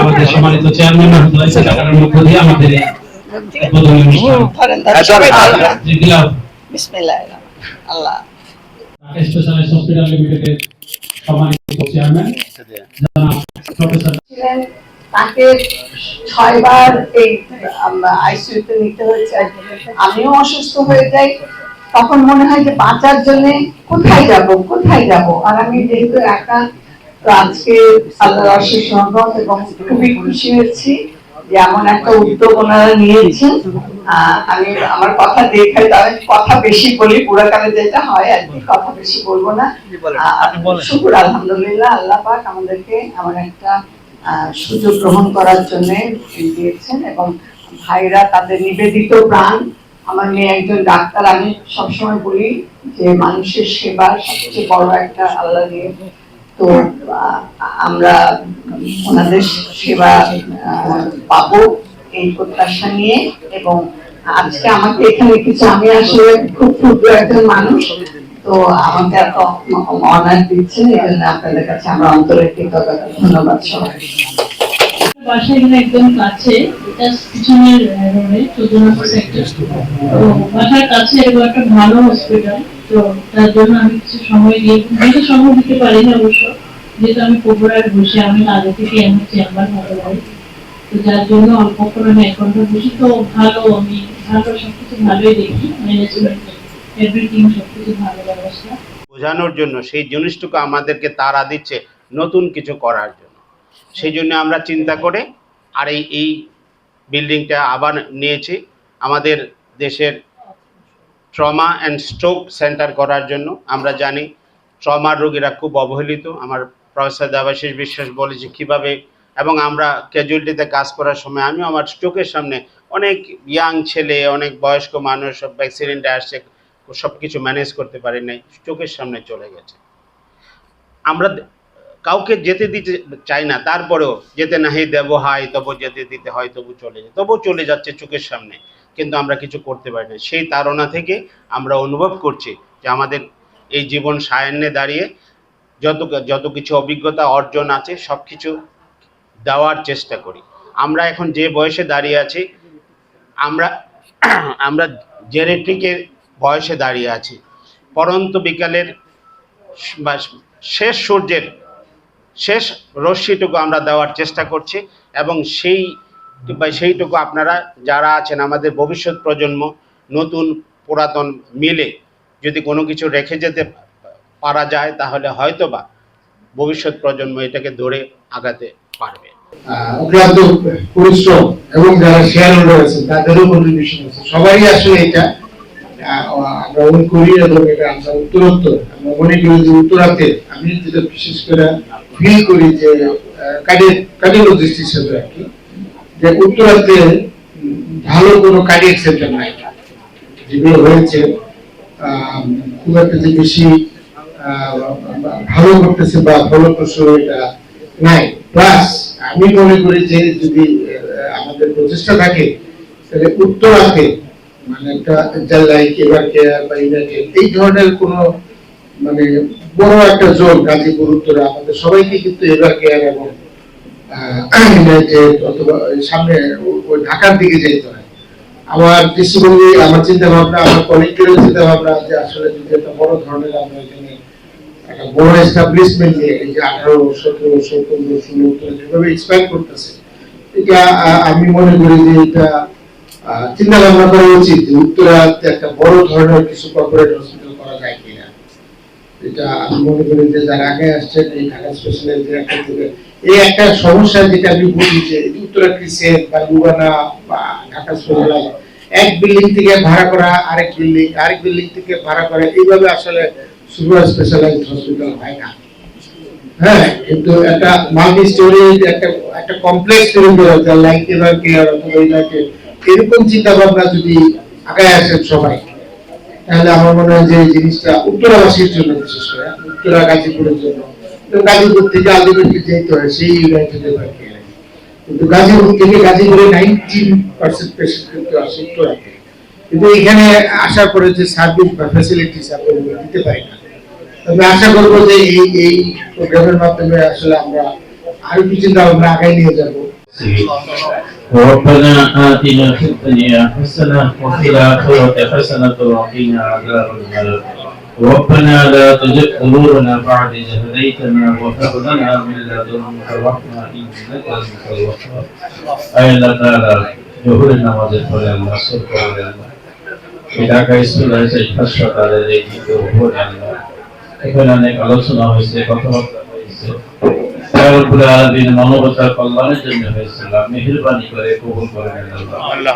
আমাদের সম্মানিত চেয়ারম্যান মধ্য দিয়ে আমাদের আল্লাহ। সম্মানিত চেয়ারম্যান ছিলেন তাকে ছয়বার এই আইসিইউতে নিতে হয়েছে। আমিও অসুস্থ হয়ে যাই। তখন মনে হয় যে বাঁচার জন্য কোথায় যাব কোথায় যাব? আর আমি যেহেতু একা তো আজকে আল্লাহর অশেষ রহমত এবং খুবই খুশি হয়েছি যে এমন একটা উদ্যোগ ওনারা নিয়েছেন। আমি আমার কথা দেখে আমি কথা বেশি বলি পুরাকালে যেটা হয় আর কি কথা বেশি বলব না। শুকুর আলহামদুলিল্লাহ আল্লাহ পাক আমাদেরকে এমন একটা সুযোগ গ্রহণ করার জন্য দিয়েছেন এবং ভাইরা তাদের নিবেদিত প্রাণ। আমার মেয়ে একজন ডাক্তার আমি সবসময় বলি যে মানুষের সেবা সবচেয়ে বড় একটা আল্লাহ দিয়ে তো আমরা ওনাদের সেবা পাবো এই প্রত্যাশা নিয়ে এবং আজকে আমাকে এখানে কিছু, আমি আসলে খুব ক্ষুদ্র একজন মানুষ, তো আমাকে এত অনার দিচ্ছেন এই জন্য আপনাদের কাছে আমরা অন্তরের কৃতজ্ঞতা, ধন্যবাদ সবাই বাসা এখানে একদম কাছে পিছনের রোডে চোদ্দ নম্বর সেক্টর তো বাসার কাছে এরকম একটা ভালো হসপিটাল তো তার জন্য আমি কিছু সময় দিয়ে সময় দিতে পারি না অবশ্য। যেহেতু আমি বসে আমি আগে থেকে চেম্বার ভালো পারি। তো যার জন্য আমি এক ঘণ্টা বসি। তো ভালো, আমি ভালো ভালোই দেখি। ম্যানেজমেন্ট এভরিথিং ভালো ব্যবস্থা। বোঝানোর জন্য সেই জিনিসটুকু আমাদেরকে তারা দিচ্ছে নতুন কিছু করার জন্য। সেই জন্য আমরা চিন্তা করে আর এই এই বিল্ডিংটা আবার নিয়েছি। আমাদের দেশের ট্রমা অ্যান্ড স্ট্রোক সেন্টার করার জন্য। আমরা জানি ট্রমার রোগীরা খুব অবহেলিত। আমার প্রফেসর দেবাশিস বিশ্বাস বলেছে কীভাবে এবং আমরা ক্যাজুয়ালিটিতে কাজ করার সময় আমিও আমার চোখের সামনে অনেক ইয়াং ছেলে, অনেক বয়স্ক মানুষ, সব অ্যাক্সিডেন্টে আসছে সব কিছু ম্যানেজ করতে পারি নাই চোখের সামনে চলে গেছে। আমরা কাউকে যেতে দিতে চাই না, তারপরেও যেতে নাহি দেব হাই তবু যেতে দিতে হয়, তবু চলে যায়, তবু চলে যাচ্ছে চোখের সামনে। কিন্তু আমরা কিছু করতে পারি না। সেই তাড়না থেকে আমরা অনুভব করছি যে আমাদের এই জীবন সায়ান্নে দাঁড়িয়ে যত যত কিছু অভিজ্ঞতা অর্জন আছে, সব কিছু দেওয়ার চেষ্টা করি। আমরা এখন যে বয়সে দাঁড়িয়ে আছি, আমরা আমরা জেনেটিকের বয়সে দাঁড়িয়ে আছি। পরন্ত বিকালের শেষ সূর্যের শেষ রশ্মিটুকু আমরা দেওয়ার চেষ্টা করছি এবং সেই বা সেইটুকু আপনারা যারা আছেন আমাদের ভবিষ্যৎ প্রজন্ম, নতুন, পুরাতন মিলে যদি কোনো কিছু রেখে যেতে পারা যায় তাহলে হয়তোবা ভবিষ্যৎ প্রজন্ম এটাকে ধরে আগাতে পারবে। অক্লান্ত পরিশ্রম এবং যারা শেয়ার আছেন তাদেরও কন্ট্রিবিউশন আছে। সবাই আসলে এটা আমরা মনে করি এবং এটা আমরা উত্তরোত্তর, আমরা মনে করি যে উত্তরাতে আমি যেটা বিশেষ করে ফিল করি যে কার্ডিওলজিস্ট হিসেবে আর কি, যে উত্তরাতে ভালো কোনো কার্ডিয়াক সেন্টার নাই। যেগুলো হয়েছে খুব একটা যে বেশি ভালো করতেছে বা ফলপ্রসূ এটা নাই। প্লাস আমি মনে করি যে যদি আমাদের প্রচেষ্টা থাকে, তাহলে উত্তরাতে মানে একটা লাইক এবার কেয়ার বা এই ধরনের কোনো মানে বড় একটা জোন গাজীপুর উত্তরা আমাদের সবাইকে কিন্তু এবার কেয়ার এবং সামনে ঢাকার দিকে যেতে হয়। আমার দৃষ্টিভঙ্গি, আমার চিন্তা ভাবনা আমার কলিগদেরও চিন্তা ভাবনা যে আসলে যদি একটা বড় ধরনের আমরা এখানে একটা বড় এস্টাবলিশমেন্ট নিয়ে এই যে আঠারো, সতেরো পনেরো ষোলো, উত্তরে যেভাবে এক্সপ্যান্ড করতেছে, এটা আমি মনে করি যে এটা চিন্তা ভাবনা করা উচিত যে উত্তরাতে একটা বড় ধরনের কিছু কর্পোরেট হসপিটাল আমি মনে করি যে যারা আগে আসছেন এই ঢাকা এই একটা সমস্যা যেটা আমি বলি যে উত্তরা বা বা ঢাকা এক বিল্ডিং থেকে ভাড়া করা, আরেক বিল্ডিং আরেক বিল্ডিং থেকে ভাড়া এইভাবে আসলে সুপার হসপিটাল হয় না। হ্যাঁ কিন্তু একটা মাল্টি স্টোরি একটা একটা কমপ্লেক্স তৈরি করা লাইক কেয়ার অথবা এরকম চিন্তা ভাবনা যদি আগায় আসেন সবাই। তাহলে আমার মনে হয় যে এই জিনিসটা উত্তরাবাসীর জন্য বিশেষ করে, উত্তরা গাজীপুরের জন্য। গাজীপুর থেকে আলটিমেটলি যেতে হয়, সেই ইউনাইটেড এবার কিন্তু গাজীপুর থেকে গাজীপুরে নাইনটিন পার্সেন্ট পেশেন্ট কিন্তু আসে উত্তরাতে। কিন্তু এখানে আসার পরে যে সার্ভিস বা ফ্যাসিলিটিস ওগুলো দিতে পারি না। তবে আশা করব যে এই এই প্রোগ্রামের মাধ্যমে আসলে আমরা আরও একটু চিন্তা ভাবনা আগায় নিয়ে যাব। ربنا آتنا في الدنيا حسنة وفي الآخرة حسنة وقنا عذاب النار ربنا لا تزغ قلوبنا بعد إذ هديتنا وهب لنا من لدنك رحمة إنك أنت الوهاب أي الله تعالى জোহরের নামাজের পরে আল্লাহ সব করে আল্লাহ এই ঢাকা স্কুল আছে হাসপাতালের এই দ্বিতীয় ভোর আল্লাহ এখানে অনেক আলোচনা হয়েছে কথাবার্তা হয়েছে রব্বুল আলামিন মানবতার কল্যাণের জন্য হয়েছিল মেহেরবানি করে কবুল করেন আল্লাহ আল্লাহ